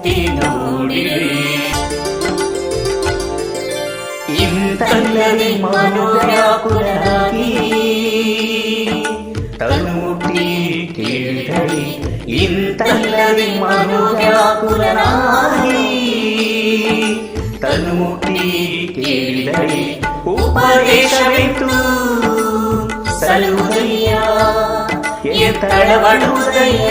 ನೋಡಿರಿ ಇಂತಲ್ಲದೆ ಮನೋವ್ಯಾಕುಲರಾಗಿ ತನ್ನುಟಿ ಕೇಳಿದಳಿ ಇಂತಲ್ಲದೆ ಮನೋವ್ಯಾಕುಲರಾಗಿ ತನ್ನುಟಿ ಕೇಳಿದಳಿ ಉಪದೇಶವಿತ್ತು ಸಲುದಯ್ಯ ಎತ್ತಳವಡುವುದಯ್ಯ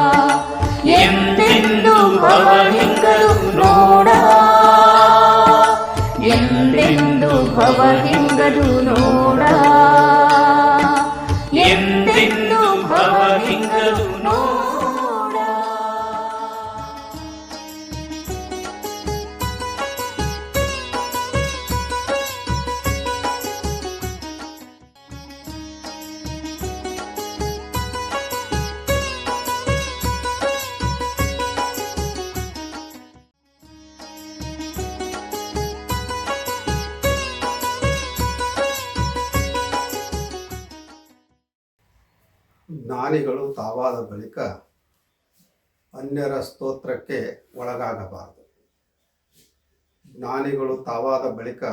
ಜ್ಞಾನಿಗಳು ತಾವಾದ ಬಳಿಕ ಅನ್ಯರ ಸ್ತೋತ್ರಕ್ಕೆ ಒಳಗಾಗಬಾರದು. ಜ್ಞಾನಿಗಳು ತಾವಾದ ಬಳಿಕ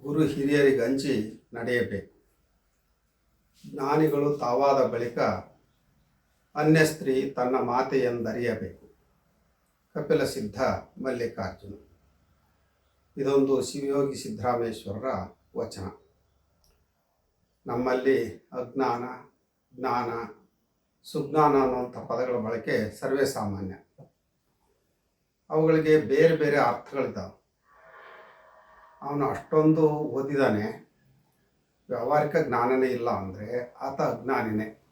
ಗುರು ಹಿರಿಯರಿಗೆ ಹಂಚಿ ನಡೆಯಬೇಕು. ಜ್ಞಾನಿಗಳು ತಾವಾದ ಬಳಿಕ ಅನ್ಯ ಸ್ತ್ರೀ ತನ್ನ ಮಾತೆಯೆಂದರಿಯಬೇಕು. ಕಪಿಲ ಸಿದ್ಧ ಮಲ್ಲಿಕಾರ್ಜುನ. ಇದೊಂದು ಶಿವಯೋಗಿ ಸಿದ್ದರಾಮೇಶ್ವರರ ವಚನ. ನಮ್ಮಲ್ಲಿ ಅಜ್ಞಾನ ಜ್ಞಾನ, ಸುಜ್ಞಾನ ಅನ್ನುವಂಥ ಪದಗಳ ಬಳಕೆ ಸರ್ವೇ ಸಾಮಾನ್ಯ. ಅವುಗಳಿಗೆ ಬೇರೆ ಬೇರೆ ಅರ್ಥಗಳಿದ್ದಾವೆ. ಅವನು ಅಷ್ಟೊಂದು ಓದಿದಾನೆ. ವ್ಯಾವಹಾರಿಕ ಜ್ಞಾನನೇ ಇಲ್ಲ ಅಂದರೆ ಆತ ಅಜ್ಞಾನಿನೇ.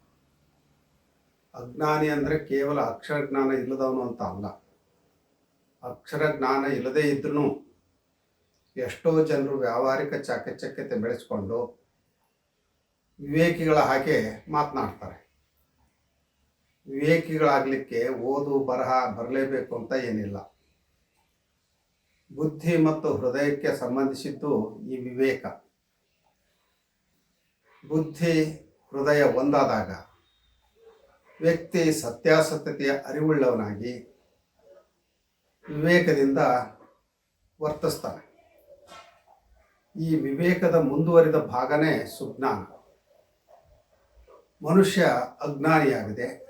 ಅಜ್ಞಾನಿ ಅಂದರೆ ಕೇವಲ ಅಕ್ಷರ ಜ್ಞಾನ ಇಲ್ಲದವನು ಅಂತ ಅಲ್ಲ. ಅಕ್ಷರ ಜ್ಞಾನ ಇಲ್ಲದೇ ಇದ್ರೂ ಎಷ್ಟೋ ಜನರು ವ್ಯಾವಹಾರಿಕ ಚಾಕಚಕ್ಯತೆ ಬೆಳೆಸ್ಕೊಂಡು ವಿವೇಕಿಗಳ ಹಾಗೆ ಮಾತನಾಡ್ತಾರೆ. ವಿವೇಕಿಗಳಾಗಲಿಕ್ಕೆ ಓದು, ಬರಹ ಬರಲೇಬೇಕು ಅಂತ ಏನಿಲ್ಲ. ಬುದ್ಧಿ ಮತ್ತು ಹೃದಯಕ್ಕೆ ಸಂಬಂಧಿಸಿದ್ದು ಈ ವಿವೇಕ. ಬುದ್ಧಿ ಹೃದಯ ಒಂದಾದಾಗ ವ್ಯಕ್ತಿ ಸತ್ಯಾಸತ್ಯತೆಯ ಅರಿವುಳ್ಳವನಾಗಿ ವಿವೇಕದಿಂದ ವರ್ತಿಸ್ತಾನೆ. ಈ ವಿವೇಕದ ಮುಂದುವರಿದ ಭಾಗನೇ ಸುಜ್ಞಾನ. ಮನುಷ್ಯ ಅಜ್ಞಾನಿಯಾಗಿದೆ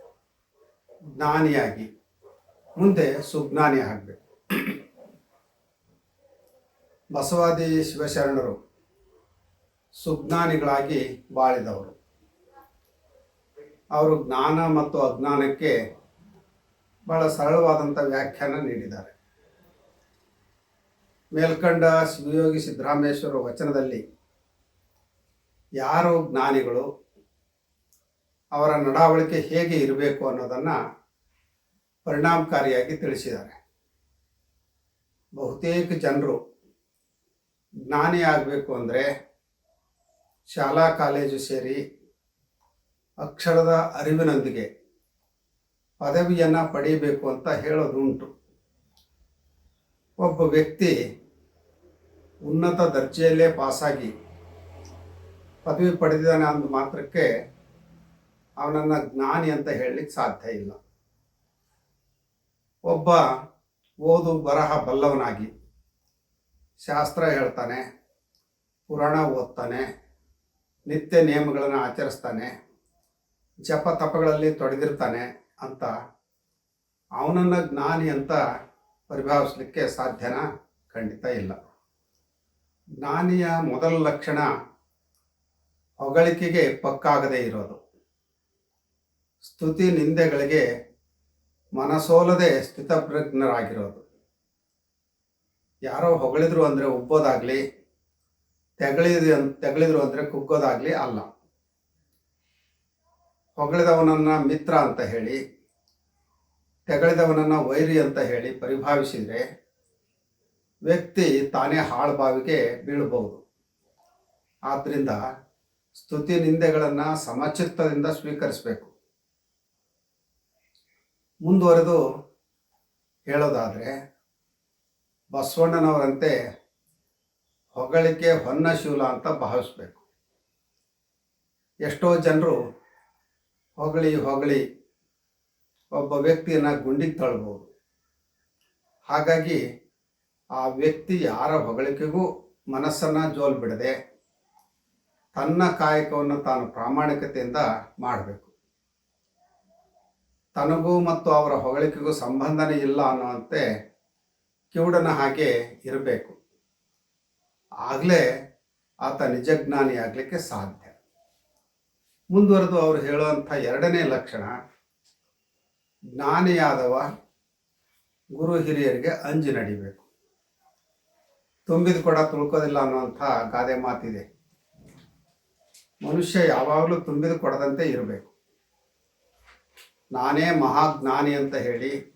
ಜ್ಞಾನಿಯಾಗಿ ಮುಂದೆ ಸುಜ್ಞಾನಿ ಆಗಬೇಕು. ಬಸವಾದಿ ಶಿವಶರಣರು ಸುಜ್ಞಾನಿಗಳಾಗಿ ಬಾಳಿದವರು. ಅವರು ಜ್ಞಾನ ಮತ್ತು ಅಜ್ಞಾನಕ್ಕೆ ಬಹಳ ಸರಳವಾದಂಥ ವ್ಯಾಖ್ಯಾನ ನೀಡಿದ್ದಾರೆ. ಮೇಲ್ಕಂಡ ಶಿವಯೋಗಿ ಸಿದ್ದರಾಮೇಶ್ವರ ವಚನದಲ್ಲಿ ಯಾರು ಜ್ಞಾನಿಗಳು ಅವರ ನಡಾವಳಿಕೆ ಹೇಗೆ ಇರಬೇಕು ಅನ್ನೋದನ್ನು ಪರಿಣಾಮಕಾರಿಯಾಗಿ ತಿಳಿಸಿದ್ದಾರೆ. ಬಹುತೇಕ ಜನರು ಜ್ಞಾನಿ ಆಗಬೇಕು ಅಂದರೆ ಶಾಲಾ ಕಾಲೇಜು ಸೇರಿ ಅಕ್ಷರದ ಅರಿವಿನೊಂದಿಗೆ ಪದವಿಯನ್ನು ಪಡೀಬೇಕು ಅಂತ ಹೇಳೋದುಂಟು. ಒಬ್ಬ ವ್ಯಕ್ತಿ ಉನ್ನತ ದರ್ಜೆಯಲ್ಲೇ ಪಾಸಾಗಿ ಪದವಿ ಪಡೆದಿದ್ದಾನೆ ಅಂದ ಮಾತ್ರಕ್ಕೆ ಅವನನ್ನು ಜ್ಞಾನಿ ಅಂತ ಹೇಳಲಿಕ್ಕೆ ಸಾಧ್ಯ ಇಲ್ಲ. ಒಬ್ಬ ಓದು ಬರಹ ಬಲ್ಲವನಾಗಿ ಶಾಸ್ತ್ರ ಹೇಳ್ತಾನೆ, ಪುರಾಣ ಓದ್ತಾನೆ, ನಿತ್ಯ ನಿಯಮಗಳನ್ನು ಆಚರಿಸ್ತಾನೆ, ಜಪ ತಪಗಳಲ್ಲಿ ತೊಡೆದಿರ್ತಾನೆ ಅಂತ ಅವನನ್ನು ಜ್ಞಾನಿ ಅಂತ ಪರಿಭಾವಿಸಲಿಕ್ಕೆ ಸಾಧ್ಯನ? ಖಂಡಿತ ಇಲ್ಲ. ಜ್ಞಾನಿಯ ಮೊದಲ ಲಕ್ಷಣ ಹೊಗಳಿಕೆಗೆ ಪಕ್ಕಾಗದೇ ಇರೋದು. ಸ್ತುತಿ ನಿಂದೆಗಳಿಗೆ ಮನಸೋಲದೆ ಸ್ಥಿತಪ್ರಜ್ಞರಾಗಿರೋದು. ಯಾರೋ ಹೊಗಳಿದ್ರು ಅಂದರೆ ಉಬ್ಬೋದಾಗ್ಲಿ ತೆಗಳಿದ್ರು ತೆಗಳಿದ್ರು ಅಂದರೆ ಕುಗ್ಗೋದಾಗ್ಲಿ ಅಲ್ಲ. ಹೊಗಳಿದವನನ್ನ ಮಿತ್ರ ಅಂತ ಹೇಳಿ, ತೆಗಳಿದವನನ್ನ ವೈರಿ ಅಂತ ಹೇಳಿ ಪರಿಭಾವಿಸಿದರೆ ವ್ಯಕ್ತಿ ತಾನೇ ಹಾಳ್ಬಾವಿಗೆ ಬೀಳಬಹುದು. ಆದ್ದರಿಂದ ಸ್ತುತಿ ನಿಂದೆಗಳನ್ನು ಸಮಚಿತ್ತದಿಂದ ಸ್ವೀಕರಿಸಬೇಕು. ಮುಂದುವರೆದು ಹೇಳೋದಾದರೆ ಬಸವಣ್ಣನವರಂತೆ ಹೊಗಳಿಕೆ ಹೊನ್ನ ಶೂಲ ಅಂತ ಭಾವಿಸ್ಬೇಕು. ಎಷ್ಟೋ ಜನರು ಹೊಗಳಿ ಹೊಗಳಿ ಒಬ್ಬ ವ್ಯಕ್ತಿಯನ್ನು ಗುಂಡಿಗೆ ತಳ್ಬೋದು. ಹಾಗಾಗಿ ಆ ವ್ಯಕ್ತಿ ಯಾರ ಹೊಗಳಿಕೆಗೂ ಮನಸ್ಸನ್ನು ಜೋಲ್ ಬಿಡದೆ ತನ್ನ ಕಾಯಕವನ್ನು ತಾನು ಪ್ರಾಮಾಣಿಕತೆಯಿಂದ ಮಾಡಬೇಕು. ತನಗೂ ಮತ್ತು ಅವರ ಹೊಗಳಿಕೆಗೂ ಸಂಬಂಧನೇ ಇಲ್ಲ ಅನ್ನುವಂತೆ ಕಿವುಡನ ಹಾಗೆ ಇರಬೇಕು. ಆಗಲೇ ಆತ ನಿಜಜ್ಞಾನಿ ಆಗಲಿಕ್ಕೆ ಸಾಧ್ಯ. ಮುಂದುವರೆದು ಅವರು ಹೇಳುವಂಥ ಎರಡನೇ ಲಕ್ಷಣ, ಜ್ಞಾನಿಯಾದವ ಗುರು ಹಿರಿಯರಿಗೆ ಅಂಜಿ ನಡಿಬೇಕು. ತುಂಬಿದ ಕೊಡ ತುಳ್ಕೋದಿಲ್ಲ ಅನ್ನುವಂಥ ಗಾದೆ ಮಾತಿದೆ. ಮನುಷ್ಯ ಯಾವಾಗಲೂ ತುಂಬಿದ ಕೊಡದಂತೆ ಇರಬೇಕು. ನಾನೇ ಮಹಾಜ್ಞಾನಿ ಅಂತ ಹೇಳಿ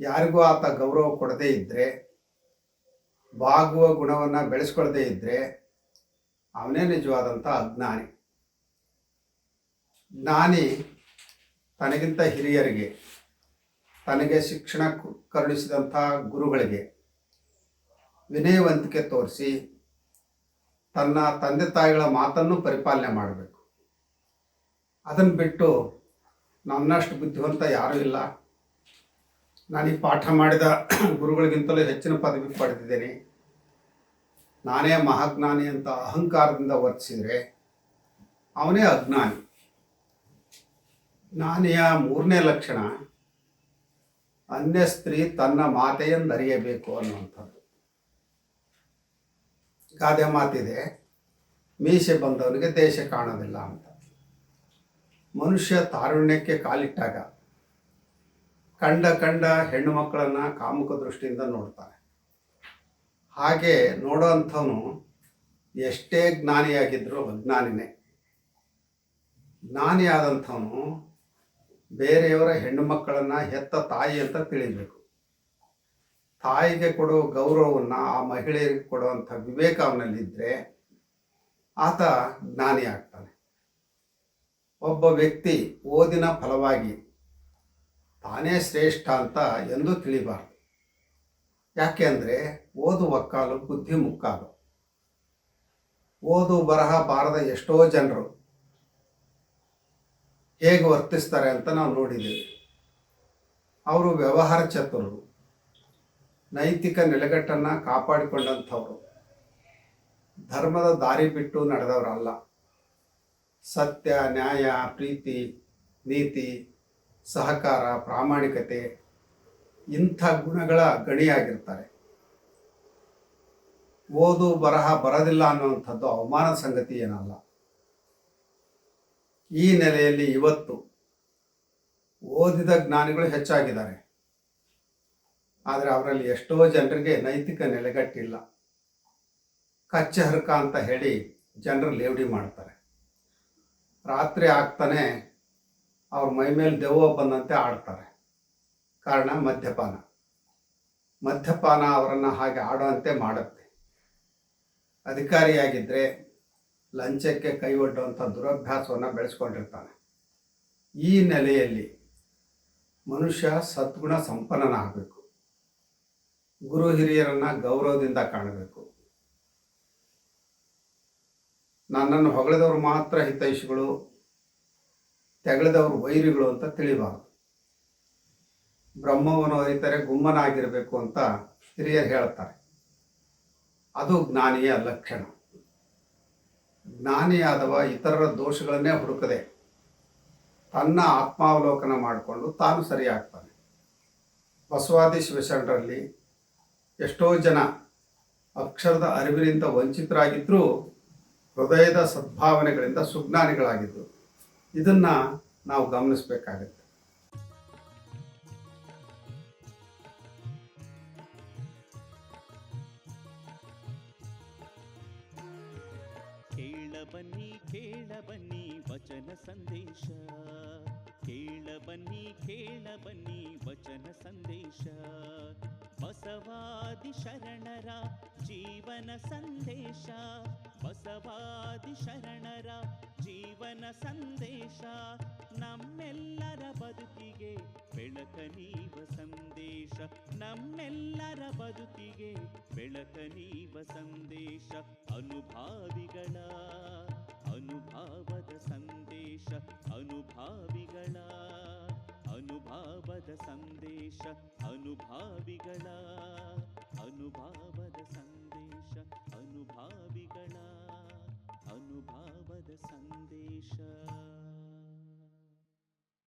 ಯಾರಿಗೂ ಆತ ಗೌರವ ಕೊಡದೇ ಇದ್ದರೆ ಬಾಗುವ ಗುಣವನ್ನು ಬೆಳೆಸ್ಕೊಳ್ಳದೇ ಇದ್ದರೆ ಅವನೇ ನಿಜವಾದಂಥ ಅಜ್ಞಾನಿ. ಜ್ಞಾನಿ ತನಗಿಂತ ಹಿರಿಯರಿಗೆ, ತನಗೆ ಶಿಕ್ಷಣ ಕರುಣಿಸಿದಂಥ ಗುರುಗಳಿಗೆ ವಿನಯವಂತಿಕೆ ತೋರಿಸಿ ತನ್ನ ತಂದೆ ತಾಯಿಗಳ ಮಾತನ್ನು ಪರಿಪಾಲನೆ ಮಾಡಬೇಕು. ಅದನ್ನು ಬಿಟ್ಟು ನನ್ನಷ್ಟು ಬುದ್ಧಿವಂತ ಯಾರೂ ಇಲ್ಲ. ನಾನು ಈ ಪಾಠ ಮಾಡಿದ ಗುರುಗಳಿಗಿಂತಲೂ ಹೆಚ್ಚಿನ ಪದವಿ ಪಡೆದಿದ್ದೇನೆ. ನಾನೇ ಮಹಾಜ್ಞಾನಿ ಅಂತ ಅಹಂಕಾರದಿಂದ ವರ್ತಿಸಿದರೆ ಅವನೇ ಅಜ್ಞಾನಿ. ಜ್ಞಾನಿಯ ಮೂರನೇ ಲಕ್ಷಣ. ಅನ್ಯ ಸ್ತ್ರೀ ತನ್ನ ಮಾತೆಯೆಂದರಿಯಬೇಕು ಅನ್ನುವಂಥದ್ದು. ಗಾದೆ ಮಾತಿದೆ, ಮೀಸೆ ಬಂದವನಿಗೆ ದೇಶ ಕಾಣೋದಿಲ್ಲ ಅಂತ. ಮನುಷ್ಯ ತಾರುಣ್ಯಕ್ಕೆ ಕಾಲಿಟ್ಟಾಗ ಕಂಡ ಕಂಡ ಹೆಣ್ಣು ಮಕ್ಕಳನ್ನು ಕಾಮುಕ ದೃಷ್ಟಿಯಿಂದ ನೋಡ್ತಾನೆ ಹಾಗೆ ನೋಡೋ ಅಂಥವನು ಎಷ್ಟೇ ಜ್ಞಾನಿಯಾಗಿದ್ದರೂ ಅಜ್ಞಾನಿನೇ. ಜ್ಞಾನಿಯಾದಂಥವನು ಬೇರೆಯವರ ಹೆಣ್ಣು ಮಕ್ಕಳನ್ನು ಹೆತ್ತ ತಾಯಿ ಅಂತ ತಿಳಿಬೇಕು. ತಾಯಿಗೆ ಕೊಡೋ ಗೌರವವನ್ನು ಆ ಮಹಿಳೆಯರಿಗೆ ಕೊಡುವಂಥ ವಿವೇಕ ಅವನಲ್ಲಿದ್ದರೆ ಆತ ಜ್ಞಾನಿ ಆಗ್ತಾನೆ ಒಬ್ಬ ವ್ಯಕ್ತಿ ಓದಿನ ಫಲವಾಗಿ ತಾನೇ ಶ್ರೇಷ್ಠ ಅಂತ ಎಂದು ತಿಳಿಬಾರ್ದು. ಯಾಕೆ ಅಂದರೆ ಓದು ಒಕ್ಕಾಲು ಬುದ್ಧಿ ಮುಕ್ಕಾಲು ಓದು ಬರಹ ಬಾರದ ಎಷ್ಟೋ ಜನರು ಹೇಗೆ ವರ್ತಿಸ್ತಾರೆ ಅಂತ ನಾವು ನೋಡಿದ್ದೀವಿ. ಅವರು ವ್ಯವಹಾರ ಚತುರರು ನೈತಿಕ ನೆಲೆಗಟ್ಟನ್ನು ಕಾಪಾಡಿಕೊಂಡಂಥವ್ರು. ಧರ್ಮದ ದಾರಿ ಬಿಟ್ಟು ನಡೆದವರಲ್ಲ. ಸತ್ಯ, ನ್ಯಾಯ, ಪ್ರೀತಿ, ನೀತಿ, ಸಹಕಾರ, ಪ್ರಾಮಾಣಿಕತೆ ಇಂಥ ಗುಣಗಳ ಗಣಿಯಾಗಿರ್ತಾರೆ. ಓದು, ಬರಹ ಬರೋದಿಲ್ಲ ಅನ್ನುವಂಥದ್ದು ಅವಮಾನ ಸಂಗತಿ ಏನಲ್ಲ. ಈ ನೆಲೆಯಲ್ಲಿ ಇವತ್ತು ಓದಿದ ಜ್ಞಾನಿಗಳು ಹೆಚ್ಚಾಗಿದ್ದಾರೆ. ಆದರೆ ಅವರಲ್ಲಿ ಎಷ್ಟೋ ಜನರಿಗೆ ನೈತಿಕ ನೆಲೆಗಟ್ಟಿಲ್ಲ. ಕಚ್ಚೆ ಹರ್ಕ ಅಂತ ಹೇಳಿ ಜನರು ಲೇವಡಿ ಮಾಡ್ತಾರೆ. ರಾತ್ರಿ ಆಗ್ತಾನೆ ಅವ್ರ ಮೈ ಮೇಲೆ ದೆವ್ವ ಬಂದಂತೆ ಆಡ್ತಾರೆ. ಕಾರಣ ಮದ್ಯಪಾನ. ಮದ್ಯಪಾನ ಅವರನ್ನು ಹಾಗೆ ಆಡುವಂತೆ ಮಾಡುತ್ತೆ. ಅಧಿಕಾರಿಯಾಗಿದ್ದರೆ ಲಂಚಕ್ಕೆ ಕೈ ಒಡ್ಡುವಂಥ ದುರಭ್ಯಾಸವನ್ನು ಬೆಳೆಸ್ಕೊಂಡಿರ್ತಾನೆ. ಈ ನೆಲೆಯಲ್ಲಿ ಮನುಷ್ಯ ಸದ್ಗುಣ ಸಂಪನ್ನನಾಗಬೇಕು. ಗುರು ಹಿರಿಯರನ್ನು ಗೌರವದಿಂದ ಕಾಣಬೇಕು. ನನ್ನನ್ನು ಹೊಗಳಿದವರು ಮಾತ್ರ ಹಿತೈಷಿಗಳು, ತೆಗಳಿದವರು ವೈರಿಗಳು ಅಂತ ತಿಳಿಬಾರ್ದು. ಬ್ರಹ್ಮವನ್ನು ಅರಿತರೆ ಗುಮ್ಮನಾಗಿರಬೇಕು ಅಂತ ಹಿರಿಯರು ಹೇಳ್ತಾರೆ. ಅದು ಜ್ಞಾನಿಯ ಲಕ್ಷಣ. ಜ್ಞಾನಿಯಾದವ ಇತರರ ದೋಷಗಳನ್ನೇ ಹುಡುಕದೆ ತನ್ನ ಆತ್ಮಾವಲೋಕನ ಮಾಡಿಕೊಂಡು ತಾನು ಸರಿಯಾಗ್ತಾನೆ. ಬಸವಾದಿ ಶಿವಶರಣರಲ್ಲಿ ಎಷ್ಟೋ ಜನ ಅಕ್ಷರದ ಅರಿವಿನಿಂದ ವಂಚಿತರಾಗಿದ್ದರೂ ಹೃದಯದ ಸದ್ಭಾವನೆಗಳಿಂದ ಸುಜ್ಞಾನಿಗಳಾಗಿದ್ದು ಇದನ್ನ ನಾವು ಗಮನಿಸಬೇಕಾಗತ್ತೆ. ಕೇಳ ಬನ್ನಿ ಕೇಳ ಬನ್ನಿ ವಚನ ಸಂದೇಶ. ಕೇಳ ಬನ್ನಿ ಕೇಳ ಬನ್ನಿ ವಚನ ಸಂದೇಶ. ಬಸವಾದಿ ಶರಣರ ಜೀವನ ಸಂದೇಶ, ಬಸವಾದಿ ಶರಣರ ಜೀವನ ಸಂದೇಶ, ನಮ್ಮೆಲ್ಲರ ಬದುಕಿಗೆ ಬೆಳಕ ನೀವ ಸಂದೇಶ, ನಮ್ಮೆಲ್ಲರ ಬದುಕಿಗೆ ಬೆಳಕ ನೀವ ಸಂದೇಶ, ಅನುಭಾವಿಗಳ ಅನುಭಾವದ ಸಂದೇಶ ಅನುಭಾವದ ಸಂದೇಶ ಅನುಭಾವಿಗಳ ಅನುಭಾವದ ಸಂದೇಶ ಅನುಭಾವಿಗಳ ಅನುಭಾವದ ಸಂದೇಶ